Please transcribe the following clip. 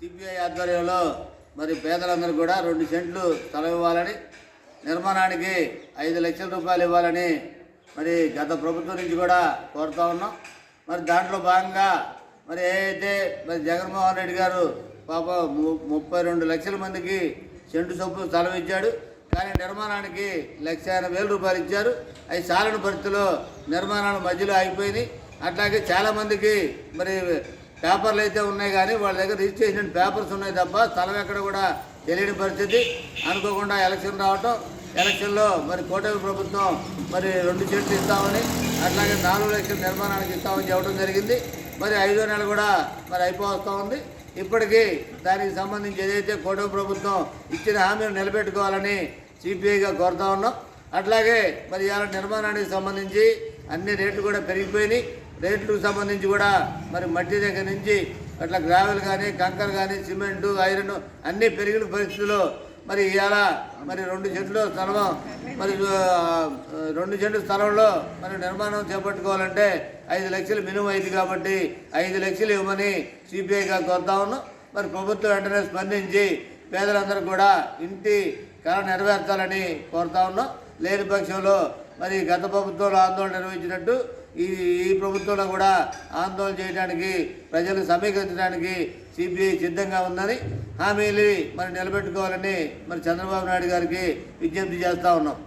CBI ఆధ్వర్యంలో మరి పేదలందరూ కూడా రెండు సెంట్లు స్థలం ఇవ్వాలని నిర్మాణానికి ఐదు లక్షల రూపాయలు ఇవ్వాలని మరి గత ప్రభుత్వం నుంచి కూడా కోరుతా ఉన్నాం. మరి దాంట్లో భాగంగా మరి ఏదైతే మరి జగన్మోహన్ రెడ్డి గారు పాప ము- ముప్పై రెండు లక్షల మందికి సెంటు చొప్పున స్థలం ఇచ్చాడు. కానీ నిర్మాణానికి లక్ష ఎనభై వేల రూపాయలు ఇచ్చారు. అవి చాలని పరిస్థితిలో నిర్మాణాలు మధ్యలో ఆగిపోయినాయి. అట్లాగే చాలామందికి మరి పేపర్లు అయితే ఉన్నాయి కానీ వాళ్ళ దగ్గర రిజిస్ట్రేషన్ పేపర్స్ ఉన్నాయి తప్ప స్థలం ఎక్కడ కూడా తెలియని పరిస్థితి. అనుకోకుండా ఎలక్షన్ రావటం ఎలక్షన్లో మరి కూటమి ప్రభుత్వం మరి రెండు చెట్లు ఇస్తామని అట్లాగే నాలుగు లక్షల నిర్మాణానికి ఇస్తామని చెప్పడం జరిగింది. మరి ఐదో నెల కూడా మరి అయిపోతూ ఉంది. ఇప్పటికీ దానికి సంబంధించి ఏదైతే కూటమి ప్రభుత్వం ఇచ్చిన హామీలు నిలబెట్టుకోవాలని సిపిఐగా కోరుతా ఉన్నాం. అట్లాగే మరి ఇవాళ నిర్మాణానికి సంబంధించి అన్ని రేట్లు కూడా పెరిగిపోయినాయి. రేట్లకు సంబంధించి కూడా మరి మట్టి దగ్గర నుంచి అట్లా గ్రావెల్ కానీ కంకర్ కానీ సిమెంటు ఐరన్ అన్నీ పెరిగిన పరిస్థితుల్లో మరి ఇవాళ మరి రెండు చెట్లు స్థలం మరి రెండు చెట్లు స్థలంలో మరి నిర్మాణం చేపట్టుకోవాలంటే ఐదు లక్షలు మినిమం అయింది కాబట్టి ఐదు లక్షలు ఇవ్వమని సిపిఐగా కోరుతా మరి ప్రభుత్వం వెంటనే స్పందించి పేదలందరూ కూడా ఇంటి కళ నెరవేర్చాలని కోరుతా ఉన్నాం. లేని పక్షంలో మరి గత ప్రభుత్వంలో ఆందోళన నిర్వహించినట్టు ఈ ఈ ప్రభుత్వంలో కూడా ఆందోళన చేయడానికి ప్రజలు సమీకరించడానికి సిబిఐ సిద్ధంగా ఉందని హామీలు మరి నిలబెట్టుకోవాలని మరి చంద్రబాబు నాయుడు గారికి విజ్ఞప్తి చేస్తూ ఉన్నాం.